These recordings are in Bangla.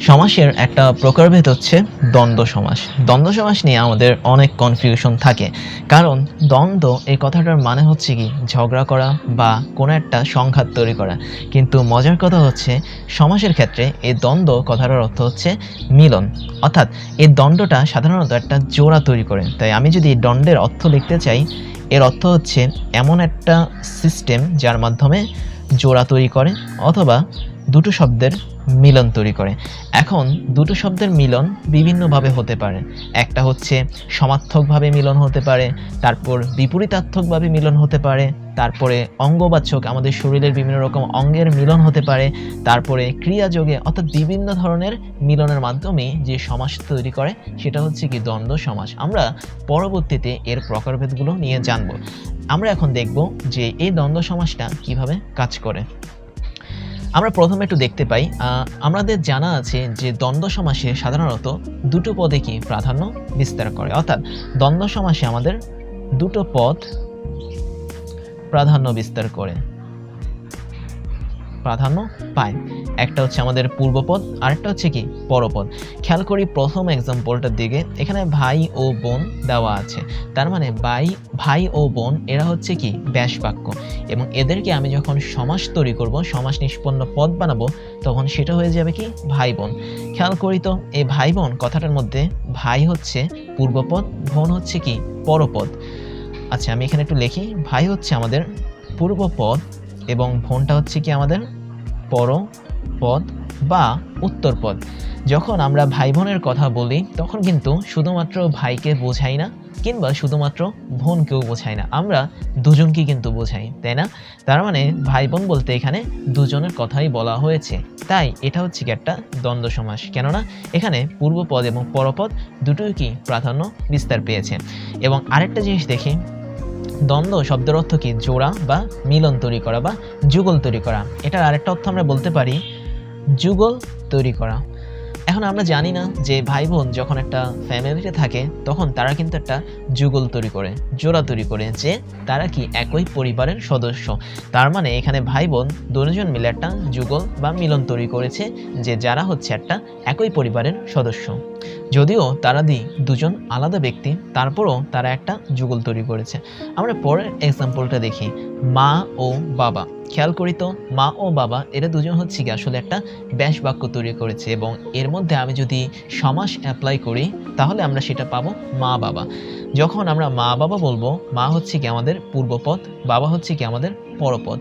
সমাসের একটা প্রকারভেদ হচ্ছে দ্বন্দ্ব সমাস। দ্বন্দ্ব সমাস নিয়ে আমাদের অনেক কনফিউশন থাকে। কারণ দ্বন্দ্ব এই কথাটার মানে হচ্ছে কি? ঝগড়া করা বা কোনো একটা সংঘাত তৈরি করা। কিন্তু মজার কথা হচ্ছে, সমাসের ক্ষেত্রে এই দ্বন্দ্ব কথাটার অর্থ হচ্ছে মিলন। অর্থাৎ এই দ্বন্দ্বটা সাধারণত একটা জোড়া তৈরি করে। তাই আমি যদি দ্বন্দ্বের অর্থ লিখতে চাই, এর অর্থ হচ্ছে এমন একটা সিস্টেম যার মাধ্যমে জোড়া তৈরি করে অথবা দুটো শব্দের মিলন তৈরি করে। এখন দুটো শব্দের মিলন বিভিন্নভাবে হতে পারে। একটা হচ্ছে সমার্থকভাবে মিলন হতে পারে, তারপর বিপরীতার্থকভাবে মিলন হতে পারে, তারপরে অঙ্গবাচক আমাদের শরীরের বিভিন্ন রকম অঙ্গের মিলন হতে পারে, তারপরে ক্রিয়াযোগে অর্থাৎ বিভিন্ন ধরনের মিলনের মাধ্যমে যে সমাজ তৈরি করে, সেটা হচ্ছে কি দ্বন্দ্ব সমাজ আমরা পরবর্তীতে এর প্রকারভেদগুলো নিয়ে জানব। আমরা এখন দেখব যে এই দ্বন্দ্ব সমাজটা কীভাবে কাজ করে। আমরা প্রথমে একটু দেখতে পাই আমাদের জানা আছে যে দ্বন্দ্ব সমাসে সাধারণত দুটো পদে কি প্রাধান্য বিস্তার করে। অর্থাৎ দ্বন্দ্ব সমাসে আমাদের দুটো পদ প্রাধান্য বিস্তার করে। প্রাধান্য পায়। একটা হচ্ছে আমাদের পূর্বপদ, আরেকটা হচ্ছে কি পরপদ। খেয়াল করি প্রথম এক্সাম্পলটার দিকে এখানে ভাই ও বোন দেওয়া আছে। তার মানে ভাই ভাই ও বোন, এরা হচ্ছে কি ব্যাস বাক্য এবং এদেরকে আমি যখন সমাস তৈরি করব, সমাস নিষ্পন্ন পদ বানাবো, তখন সেটা হয়ে যাবে কি ভাই বোন খেয়াল করি তো, এই ভাই বোন কথাটার মধ্যে ভাই হচ্ছে পূর্বপদ, বোন হচ্ছে কি পরপদ। আচ্ছা আমি এখানে একটু লিখি। ভাই হচ্ছে আমাদের পূর্বপদ এবং বোনটা হচ্ছে কি আমাদের পরপদ বা উত্তরপদ যখন আমরা ভাই বোনের কথা বলি, তখন কিন্তু শুধুমাত্র ভাইকে বোঝাই না, কিংবা শুধুমাত্র বোনকেও বোঝাই না। আমরা দুজনকে কিন্তু বোঝাই, তাই না? তার মানে ভাই বোন বলতে এখানে দুজনের কথাই বলা হয়েছে। তাই এটা হচ্ছে কি একটা দ্বন্দ্ব সমাস। কেননা এখানে পূর্বপদ এবং পরপদ দুটোই কি প্রাধান্য বিস্তার পেয়েছে। এবং আরেকটা জিনিস দেখি দ্বন্দ্ব শব্দের অর্থ কি? জোড়া বা মিলন তৈরি করা বা যুগল তৈরি করা। এটার আরেকটা অর্থ আমরা বলতে পারি যুগল তৈরি করা। এখন আমরা জানি না যে ভাই বোন যখন একটা ফ্যামিলিতে থাকে, তখন তারা কিন্তু একটা যুগল তৈরি করে, জোড়া তৈরি করে যে তারা কি একই পরিবারের সদস্য। তার মানে এখানে ভাই বোন দুজন মিলে একটা যুগল বা মিলন তৈরি করেছে যে যারা হচ্ছে একটা একই পরিবারের সদস্য। যদিও তারা দি দুজন আলাদা ব্যক্তি, তারপরও তারা একটা যুগল তৈরি করেছে। আমরা পরের এক্সাম্পলটা দেখি, মা ও বাবা। খেয়াল করি তো, মা ও বাবা, এরা দুজন হচ্ছে কি আসলে একটা ব্যাস বাক্য তৈরি করেছে এবং এর মধ্যে আমি যদি সমাস অ্যাপ্লাই করি, তাহলে আমরা সেটা পাবো মা বাবা। যখন আমরা মা বাবা বলব, মা হচ্ছে কি আমাদের পূর্বপদ, বাবা হচ্ছে কি আমাদের পরপদ।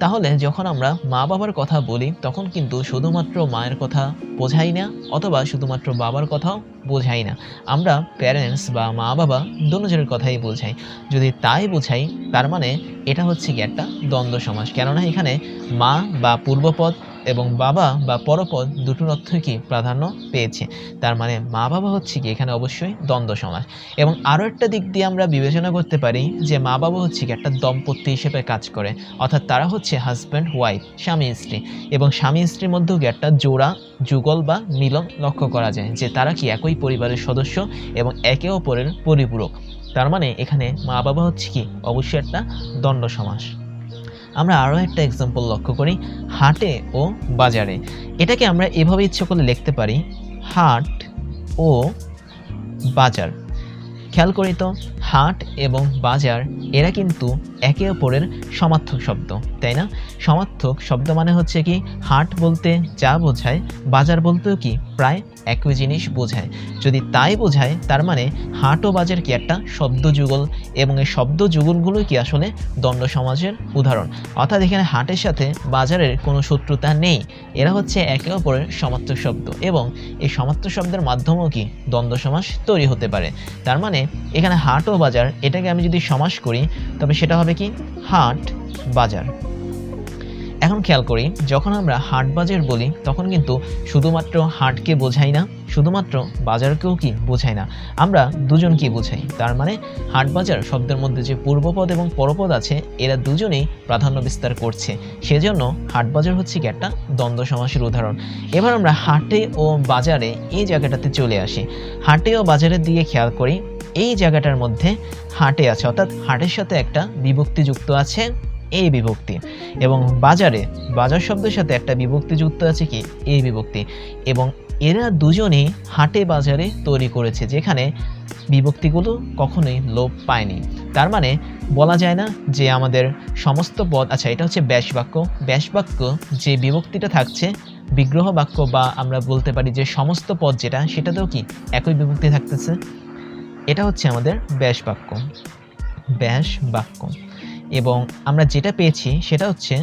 তাহলে যখন আমরা মা বাবার কথা বলি, তখন কিন্তু শুধুমাত্র মায়ের কথা বোঝাই না, অথবা শুধুমাত্র বাবার কথাও বোঝাই না। আমরা প্যারেন্টস বা মা বাবা দুজনের কথাই বোঝাই। যদি তাই বোঝাই, তার মানে এটা হচ্ছে কি একটা দ্বন্দ্ব সমাজ। কেননা এখানে মা বা পূর্বপদ এবং বাবা বা পরপদ দুটোর অর্থই কি প্রাধান্য পেয়েছে। তার মানে মা বাবা হচ্ছে কি এখানে অবশ্যই দ্বন্দ্ব সমাস এবং আরও একটা দিক দিয়ে আমরা বিবেচনা করতে পারি যে মা বাবা হচ্ছে কি একটা দম্পতি হিসেবে কাজ করে। অর্থাৎ তারা হচ্ছে হাজব্যান্ড ওয়াইফ স্বামী, স্ত্রী। এবং স্বামী, স্ত্রীর মধ্যেও কি একটা জোড়া, যুগল বা মিলন লক্ষ্য করা যায় যে তারা কি একই পরিবারের সদস্য এবং একে অপরের পরিপূরক। তার মানে এখানে মা বাবা হচ্ছে কি অবশ্যই একটা দ্বন্দ্ব সমাস আমরা আরও একটা এক্সাম্পল লক্ষ্য করি, হাটে ও বাজারে। এটাকে আমরা এভাবে ইচ্ছে করলে লিখতে পারি, হাট ও বাজার। খেয়াল করি তো হাট এবং বাজার, এরা কিন্তু একে অপরের সমার্থক শব্দ, তাই না? সমার্থক শব্দ মানে হচ্ছে কি, হাট বলতে যা বোঝায়, বাজার বলতেও কি, প্রায় একই জিনিস বোঝায়। যদি তাই বোঝায়, তার মানে হাট ও বাজার কি একটা শব্দ যুগল, এবং এই শব্দ যুগলগুলো কি আসলে দ্বন্দ্ব সমাজের উদাহরণ? অর্থাৎ এখানে হাটের সাথে বাজারের কোনো শত্রুতা নেই, এরা হচ্ছে একে অপরের সমার্থক শব্দ, এবং এই সমার্থক শব্দের মাধ্যমেও কি দ্বন্দ্ব সমাস তৈরি হতে পারে। তার মানে এখানে হাট ও বাজার, এটাকে আমি যদি সমাস করি, তবে সেটা হবে কি? হাট বাজার। এখন খেয়াল করি, যখন আমরা হাট বাজার বলি, তখন কিন্তু শুধুমাত্র হাটকে বোঝাই না, শুধুমাত্র বাজারকেও কি বোঝাই না। আমরা দুজনকে বোঝাই। তার মানে হাট বাজার শব্দের মধ্যে যে পূর্বপদ এবং পরপদ আছে, এরা দুজনেই প্রাধান্য বিস্তার করছে। সেজন্য হাট বাজার হচ্ছে কি একটা দ্বন্দ্ব সমাসের উদাহরণ। এবার আমরা হাটে ও বাজারে এই জায়গাটাতে চলে আসি। হাটে ও বাজারের দিকে খেয়াল করি এই জায়গাটার মধ্যে হাটে আছে। অর্থাৎ হাটের সাথে একটা বিভক্তি যুক্ত আছে এই বিভক্তি। এবং বাজারে, বাজার শব্দের সাথে একটা বিভক্তি যুক্ত আছে কি? এই বিভক্তি। এবং এরা দুজনেই হাটে, বাজারে তৈরি করেছে, যেখানে বিভক্তিগুলো কখনোই লোপ পায়নি। তার মানে বলা যায় না যে আমাদের সমস্ত পদ আচ্ছা এটা হচ্ছে ব্যাস বাক্য। ব্যাস বাক্য যে বিভক্তিটা থাকছে, বিগ্রহ বাক্য বা আমরা বলতে পারি যে সমস্ত পদ যেটা, সেটাতেও কি একই বিভক্তি থাকতেছে? এটা হচ্ছে আমাদের ব্যাস বাক্য। ব্যাস বাক্য। এবং আমরা যেটা পেয়েছি সেটা হচ্ছে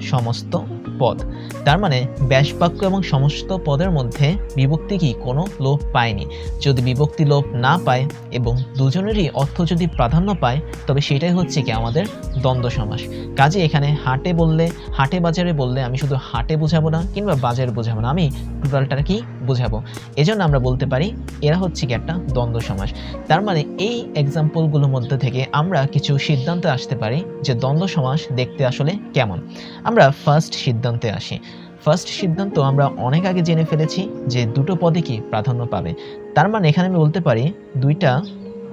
সমস্ত পদ। তার মানে ব্যাস বাক্য এবং সমস্ত পদের মধ্যে বিভক্তি কি কোনো লোপ পায়নি। যদি বিভক্তি লোপ না পায় এবং দুজনেরই অর্থ যদি প্রাধান্য পায়, তবে সেটাই হচ্ছে কি আমাদের দ্বন্দ্ব সমাস। কাজে এখানে হাটে বললে, হাটে বাজারে বললে আমি শুধু হাটে বোঝাবো না, কিংবা বাজারে বোঝাবো না, আমি টোটালটা কি বোঝাবো? এজন্য আমরা বলতে পারি, এরা হচ্ছে কি একটা দ্বন্দ্ব সমাস। তার মানে এই এক্সাম্পলগুলোর মধ্যে থেকে আমরা কিছু সিদ্ধান্তে আসতে পারি যে দ্বন্দ্ব সমাস দেখতে আসলে কেমন। আমরা ফার্স্ট সিদ্ধান্তে আসি। ফার্স্ট সিদ্ধান্ত আমরা অনেক আগে জেনে ফেলেছি যে দুটো পদে কি প্রাধান্য পাবে। তার মানে এখানে আমি বলতে পারি দুইটা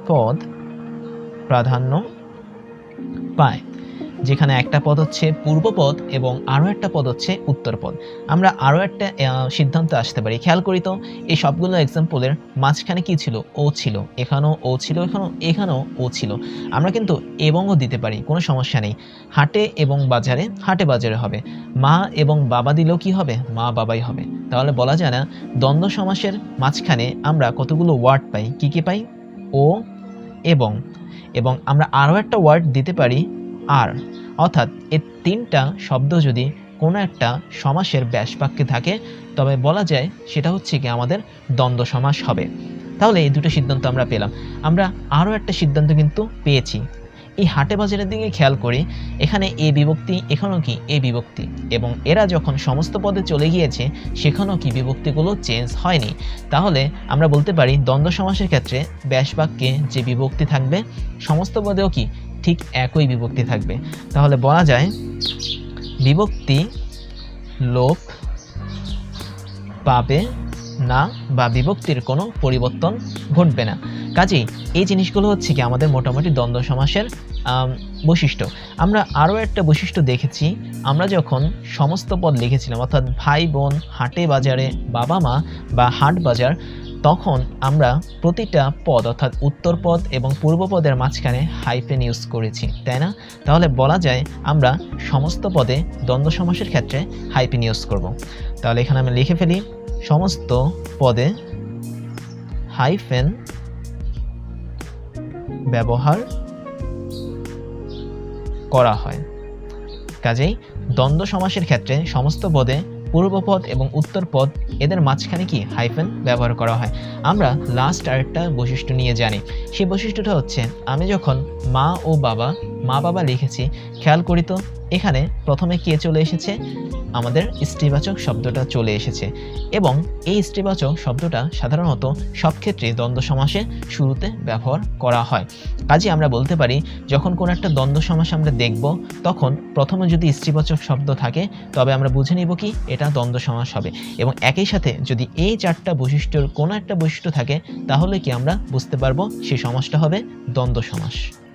পদ প্রাধান্য পায়। যেখানে একটা পদ হচ্ছে পূর্বপদ এবং আরও একটা পদ হচ্ছে উত্তরপদ। আমরা আরও একটা সিদ্ধান্তে আসতে পারি। খেয়াল করি তো, এই সবগুলো এক্সাম্পলের মাঝখানে কি ছিল? ও ছিল। এখানেও ও ছিল, এখানেও এখানেও ও ছিল। আমরা কিন্তু এবংও দিতে পারি, কোনো সমস্যা নেই। হাটে এবং বাজারে, হাটে বাজারে হবে। মা এবং বাবা দিলেও কি হবে? মা বাবাই হবে। তাহলে বলা যায় না, দ্বন্দ্ব সমাসের মাঝখানে আমরা কতগুলো ওয়ার্ড পাই? কি কি পাই? ও এবং এবং আমরা আরও একটা ওয়ার্ড দিতে পারি আর, অর্থাৎ এই তিনটা শব্দ যদি কোনো একটা সমাসের ব্যাসবাক্যে থাকে, তবে বলা যায় সেটা হচ্ছে কি আমাদের দ্বন্দ্ব সমাস হবে। তাহলে এই দুটো সিদ্ধান্ত আমরা পেলাম। আমরা আরও একটা সিদ্ধান্ত কিন্তু পেয়েছি। এই হাটে বাজারের দিকে খেয়াল করি, এখানে এ বিভক্তি, এখানেও কি এ বিভক্তি? এবং এরা যখন সমস্ত পদে চলে গিয়েছে, সেখানেও কি বিভক্তিগুলো চেঞ্জ হয়নি? তাহলে আমরা বলতে পারি, দ্বন্দ্ব সমাসের ক্ষেত্রে ব্যাস বাক্যে যে বিভক্তি থাকবে, সমস্ত পদেও কি ঠিক একই বিভক্তি থাকবে? তাহলে বলা যায়, বিভক্তি লোপ পাবে না বা বিভক্তির কোনো পরিবর্তন ঘটবে না। কাজেই এই জিনিসগুলো হচ্ছে কি আমাদের মোটামুটি দ্বন্দ্ব সমাসের বৈশিষ্ট্য। আমরা আরও একটা বৈশিষ্ট্য দেখেছি, আমরা যখন সমস্ত পদ লিখেছিলাম, অর্থাৎ ভাই, বোন, হাটে বাজারে বাবা মা বা হাট বাজার, তখন আমরা প্রতিটা পদ, অর্থাৎ উত্তর পদ এবং পূর্ব পদের মাঝখানে হাইফেন ইউজ করেছি, তাই না? তাহলে বলা যায় আমরা সমস্ত পদে দ্বন্দ্ব সমাসের ক্ষেত্রে হাইফেন ইউজ করব। তাহলে এখানে আমি লিখে ফেলি, সমস্ত পদে হাইফেন ব্যবহার করা হয়। কাজেই দ্বন্দ্ব সমাসের ক্ষেত্রে সমস্ত পদে পূর্বপদ এবং উত্তর পদ এদের মাঝখানে কি হাইফেন ব্যবহার করা হয়? আমরা লাস্ট আরেকটা বৈশিষ্ট্য নিয়ে জানি। সেই বৈশিষ্ট্যটা হচ্ছে, আমি যখন মা ও বাবা মা বাবা লিখেছি, খেয়াল করি তো, এখানে প্রথমে কে চলে এসেছে? আমাদের স্ত্রীবাচক শব্দটা চলে এসেছে এবং এই স্ত্রীবাচক শব্দটা সাধারণত সব ক্ষেত্রে দ্বন্দ্ব সমাসে শুরুতে ব্যবহার করা হয়। কাজে আমরা বলতে পারি, যখন কোনো একটা দ্বন্দ্ব সমাস আমরা দেখব, তখন প্রথমে যদি স্ত্রীবাচক শব্দ থাকে, তবে আমরা বুঝে নিব কি এটা দ্বন্দ্ব সমাস হবে এবং একই সাথে যদি এই চারটা বৈশিষ্ট্যর কোনো একটা বৈশিষ্ট্য থাকে, তাহলে কি আমরা বুঝতে পারব সেই সমাসটা হবে দ্বন্দ্ব সমাস।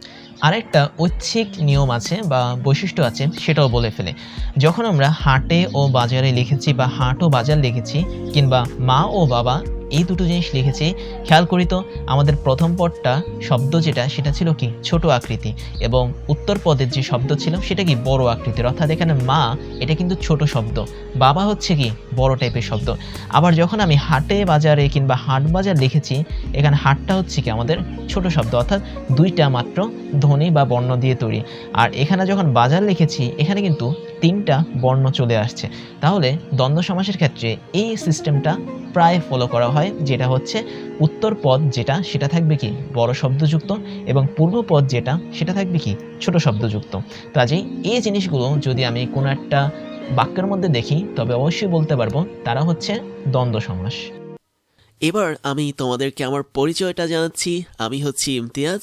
আরেকটা ঐচ্ছিক নিয়ম আছে বা বৈশিষ্ট্য আছে, সেটাও বলে ফেলে। যখন আমরা হাটে ও বাজারে লিখেছি বা হাট ও বাজার লিখেছি কিংবা মা ও বাবা এই দুটো জিনিস লিখেছি। খেয়াল করি তো, আমাদের প্রথম পদটা শব্দ যেটা, সেটা ছিল কি? ছোট আকৃতি। এবং উত্তর পদের যে শব্দ ছিল, সেটা কি বড় আকৃতির? অর্থাৎ এখানে মা, এটা কিন্তু ছোট শব্দ। বাবা হচ্ছে কি? বড় টাইপের শব্দ। আবার যখন আমি হাটে বাজারে কিংবা হাট বাজার লিখেছি এখানে হাটটা হচ্ছে কি? আমাদের ছোট শব্দ। অর্থাৎ দুইটা মাত্র ধ্বনি বা বর্ণ দিয়ে তৈরি। আর এখানে যখন বাজার লিখেছি, এখানে কিন্তু তিনটা বর্ণ চলে আসছে। তাহলে দ্বন্দ্ব সমাসের ক্ষেত্রে এই সিস্টেমটা প্রায় ফলো করা হয়, যেটা হচ্ছে উত্তর পদ যেটা, সেটা থাকবে কি বড় শব্দযুক্ত এবং পূর্ব পদ যেটা, সেটা থাকবে কি ছোট শব্দযুক্ত। কাজেই এই জিনিসগুলো যদি আমি কোনো একটা বাক্যের মধ্যে দেখি, তবে অবশ্যই বলতে পারব, তারা হচ্ছে দ্বন্দ্ব সমাস। এবার আমি তোমাদেরকে আমার পরিচয়টা জানাচ্ছি। আমি হচ্ছি ইমতিয়াজ।